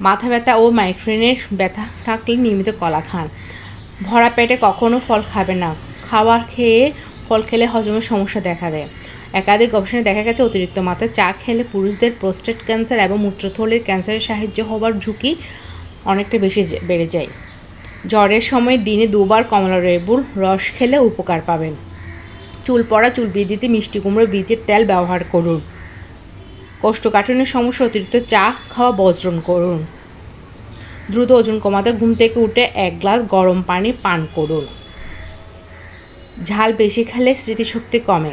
মাথা ব্যথা ও মাইগ্রেনের ব্যথা থাকলে নিয়মিত কলা খান। ভরা পেটে কখনো ফল খাবে না। খাবার খেয়ে ফল খেলে হজমের সমস্যা দেখা দেয়। একাধিক গবেষণায় দেখা গেছে, অতিরিক্ত মাত্রায় চা খেলে পুরুষদের প্রোস্টেট ক্যান্সার এবং মূত্রথলির ক্যান্সারের সাহায্য হওয়ার ঝুঁকি অনেকটা বেশি বেড়ে যায়। জ্বরের সময় দিনে দুবার কমলা লেবুর রস খেলে উপকার পাবেন। চুল পড়া, চুল বৃদ্ধিতে মিষ্টি কুমড়ো বীজের তেল ব্যবহার করুন। কোষ্ঠকাঠিন্যের সমস্যা, অতিরিক্ত চা খাওয়া বর্জন করুন। দ্রুত ওজন কমাতে ঘুম থেকে উঠে এক গ্লাস গরম পানি পান করুন। ঝাল বেশি খেলে স্মৃতিশক্তি কমে।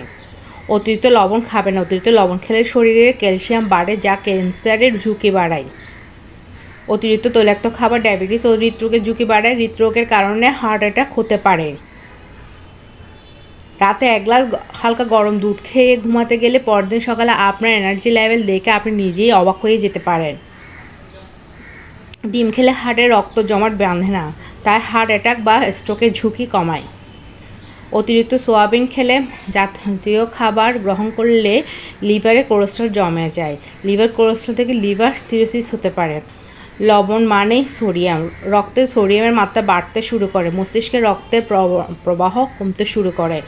অতিরিক্ত লবণ খাবেন না। অতিরিক্ত লবণ খেলে শরীরে ক্যালসিয়াম বাড়ে, যা ক্যান্সারের ঝুঁকি বাড়ায়। অতিরিক্ত তৈলাক্ত খাবার, ডায়াবেটিস ও হৃদরোগের ঝুঁকি বাড়ায়। হৃদরোগের কারণে হার্ট অ্যাটাক হতে পারে। রাতে এক গ্লাস হালকা গরম দুধ খেয়ে ঘুমাতে গেলে পরদিন সকালে আপনার এনার্জি লেভেল দেখে আপনি নিজেই অবাক হয়ে যেতে পারেন। ডিম খেলে হার্টে রক্ত জমাট বাঁধে না, তাই হার্ট অ্যাটাক বা স্ট্রোকের ঝুঁকি কমায়। অতিরিক্ত সোয়াবিন খেলে জাতীয় খাবার গ্রহণ করলে লিভারে কোলেস্ট্রল জমে যায়। লিভার কোলেস্ট্রল থেকে লিভার সিরোসিস হতে পারে। লবণ মানেই সোডিয়াম রক্তে সোডিয়ামের মাত্রা বাড়তে শুরু করে, মস্তিষ্কে রক্তের প্রব- প্রবাহ কমতে শুরু করে।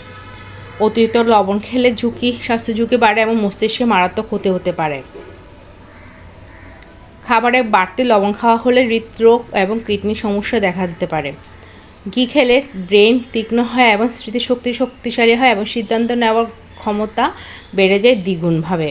অতিরিক্ত লবণ খেলে ঝুঁকি, স্বাস্থ্য ঝুঁকি বাড়ে এবং মস্তিষ্কে মারাত্মক ক্ষতি হতে পারে। খাবারে বাড়তি লবণ খাওয়া হলে হৃদরোগ এবং কিডনি সমস্যা দেখা দিতে পারে। ঘি খেলে ব্রেন তীক্ষ্ণ হয় এবং স্মৃতিশক্তি শক্তিশালী হয় এবং সিদ্ধান্ত নেওয়ার ক্ষমতা বেড়ে যায় দ্বিগুণভাবে।